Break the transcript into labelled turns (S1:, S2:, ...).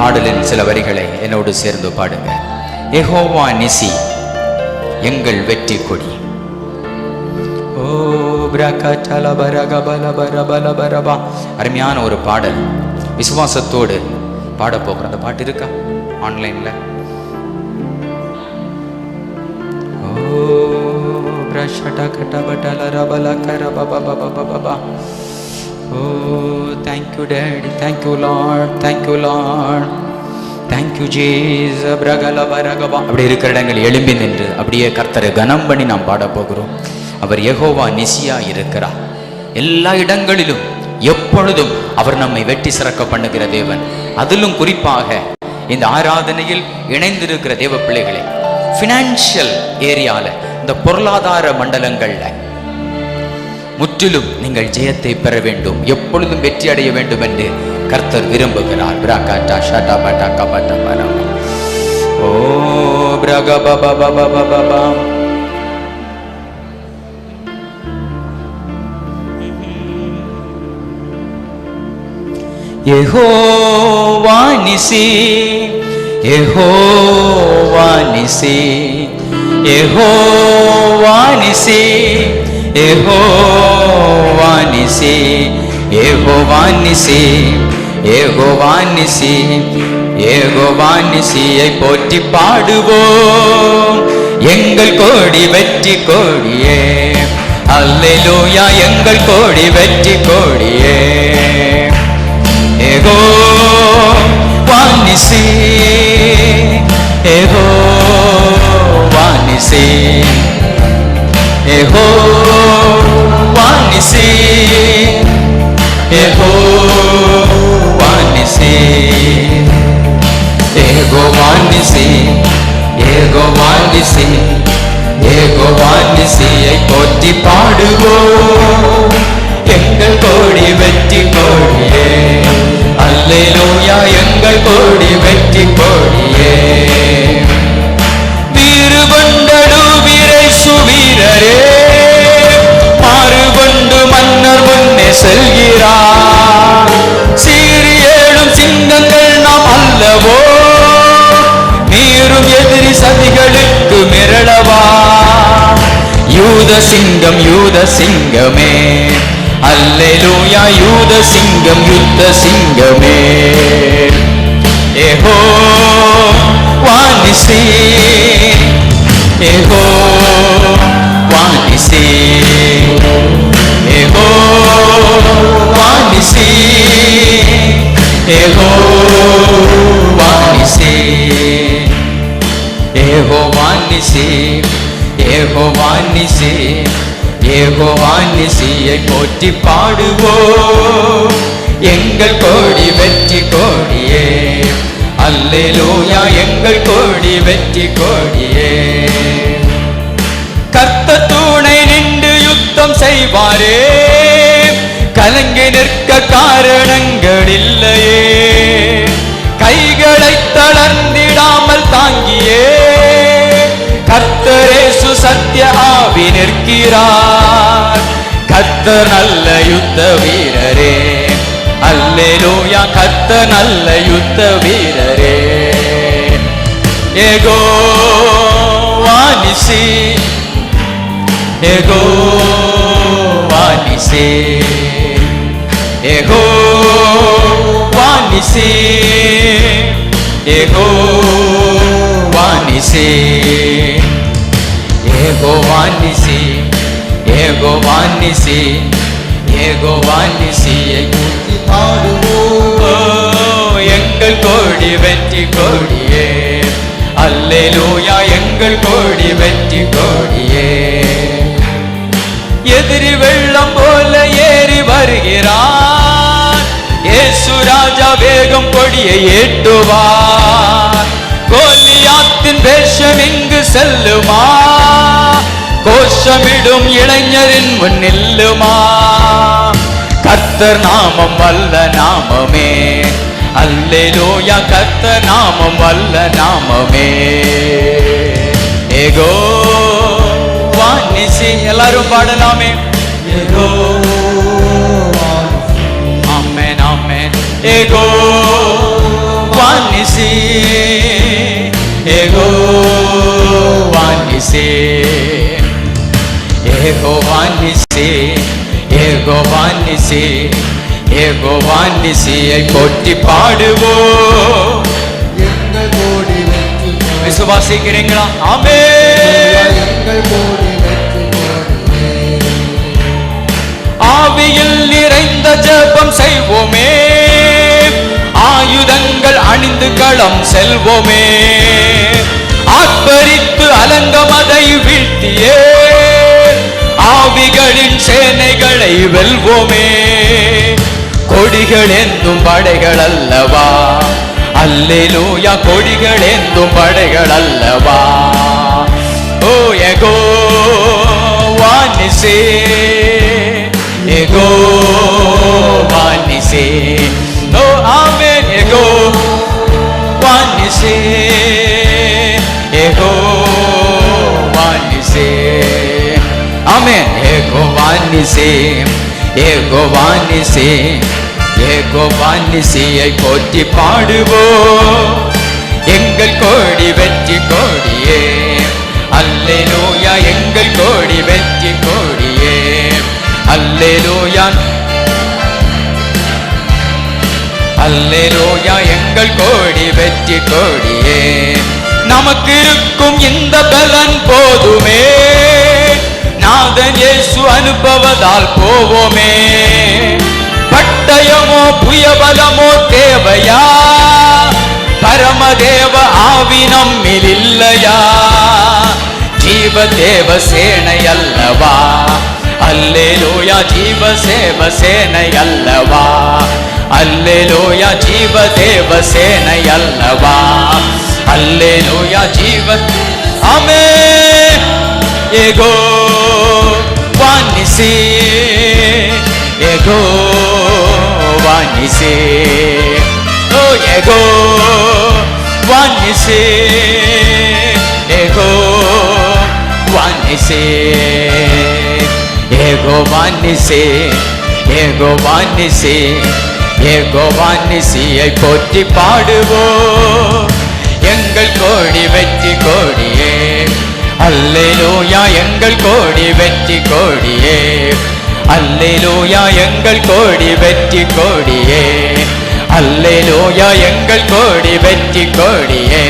S1: பாடலின் சில வரிகளை என்னோடு சேர்ந்து பாடுங்க. எகோவா நிசி எங்கள் வெற்றி கொடி. அருமையான ஒரு பாடல். விசுவாசத்தோடு பாட போகிற அந்த பாட்டு இருக்கா? ஆன்லைன்ல. ஓ பிரஷட கட படல ரபல கர thank you பப thank you thank you thank you lord thank you thank you Jesus பிரகல பரகபா. அப்படி இருக்கிற இடங்கள் எழும்பி நின்று அப்படியே கர்த்தரை கனம் பண்ணி நாம் பாட போகிறோம். அவர் எகோவா நிசியா இருக்கிறார். எல்லா இடங்களிலும் எப்பொழுதும் அவர் நம்மை வெட்டி சிறக்க பண்ணுகிற தேவன். அதிலும் குறிப்பாக இந்த ஆராதனையில் இணைந்திருக்கிற தேவ பிள்ளைகளை ஃபினான்ஷியல் ஏரியால இந்த பொருளாதார மண்டலங்கள்ல முற்றிலும் நீங்கள் ஜெயத்தை பெற வேண்டும். எப்பொழுதும் வெற்றி அடைய வேண்டும் என்று கர்த்தர் விரும்புகிறார். பிராகாட்டா ஷாட்டா பாட்டா கபாட்டா பரம் ஓ பிரக பாபா பாபா பாபா பா. யெகோவா நிசி யெகோவா நிசி யெகோவா நிசி. யெகோவா நிசி யெகோவா ஏகோவானிசியை போற்றி பாடுவோம். எங்கள் கோடி வெற்றி கோடியே. அல்லேலூயா எங்கள் கோடி வெற்றி கோடியே. ஏகோ wanisi ஏகோ வானிசே Ego wanisi Ego wanisi Ego wanisi Ego wanisiயை போற்றி பாடுவோம் எங்கள் கோடி வெற்றி சதிகளுக்கு மிரளவா? யூத சிங்கம் யூத சிங்கமே. அல்லேலூயா யூத சிங்கம் யுத்த சிங்கமே. ஏஹோ வானிசி. ஏஹோ வானிசி. ஏஹோ வானிசி. ஏஹோ ஏகோவானிசி ஏகோவானிசி ஏகோவானிசியை போற்றி பாடுவோ. எங்கள் கோடி வெற்றி கோடியே அல்லேலூயா எங்கள் கோடி வெற்றி கோடியே. கத்த தூணை நின்று யுத்தம் செய்வாரே கலங்கி நிற்க காரணங்கள் இல்லையே. கைகளை தளர்ந்திடாமல் கர்த்தரேசு சத்திய ஆவி நிற்கிறார். கத்த நல்ல யுத்த வீரரே. அல்லேலூயா கத்த நல்ல யுத்த வீரரே. ஏகோ வானிசி ஏகோ வானிசி ஏகோ வானிசி ஏகோ வானிசி ஏகோ வானிசி ஏகோ வானிசி கூட்டி பாடுவோம். எங்கள் கோடி வெற்றி கோடியே. அல்லேலூயா எங்கள் கோடி வெற்றி கோடியே. எதிரி வெள்ளம் போல ஏறி வருகிறார். இயேசு ராஜா வேகம் கொடியை ஏற்றுவார். கோலியாத்தின் வேஷம் இங்கு செல்லுமா? கோஷமிடும் இளைஞரின் முன் நில்லுமா கர்த்தர் நாமம் வல்ல நாமமே. அல்லேலூயா கர்த்தர் நாமம் வல்ல நாமமே. ஏகோ வானிசி எல்லாரும் பாடலாமே. ஏகோ ஆமென் ஆமென். ஏகோ ஏகோவானிசே ஏகோவானிசே ஏகோவானிசையை போற்றி பாடுவோ.
S2: எங்கள் கோடி வெற்றி
S1: விசுவாசிக்கிறீங்களா? ஆமே
S2: எங்கள் கோடி
S1: ஆவியில் நிறைந்த ஜபம் செய்வோமே. ஆயுதங்கள் அணிந்து களம் செல்வோமே. ஆர்ப்பரித்து அலங்கமதை வீழ்த்தியே. வெல்வோமே கொடிகள் என்னும் படைகள் அல்லவா அல்லேலூயா கொடிகள் என்னும் படைகள் அல்லவா ஓ எகோ வானிசே எகோ வானிசே ஆமென் எகோ வானிசே ஏகோ வானிசே ஏகோ வானிசையை போற்றி பாடுவோம். எங்கள் கோடி வெற்றி கோடியே. அல்லேலூயா எங்கள் கோடி வெற்றி கோடியே. அல்லேலூயா. அல்லேலூயா எங்கள் கோடி வெற்றி கோடியே. நமக்கு இருக்கும் இந்த பலன் போதுமே. அனுபவதால் போவோமே. பட்டயமோ புயபலமோ தேவையா? பரமதேவ ஆவி நம்மில் இல்லையா ஜீவ தேவ சேனை அல்லவா அல்லேலூயா ஜீவ சேவ சேனை அல்லவா அல்லேலூயா ஜீவ தேவ சேனை அல்லவா அல்லேலூயா ஜீவ அமே ஏகோ வானிசி ஏகோ வானிசி ஓ ஏகோ வானிசி ஏகோ வானிசி ஏகோ வானிசி ஏகோ வானிசி ஏகோ வானிசியை போற்றி பாடுவோம். எங்கள் கோடி வெற்றி கோடியே அல்லேலூயா எங்கள் கோடி வெற்றி கோடியே. அல்லேலூயா எங்கள் கோடி வெற்றி கோடியே. அல்லேலூயா எங்கள் கோடி வெற்றி கோடியே.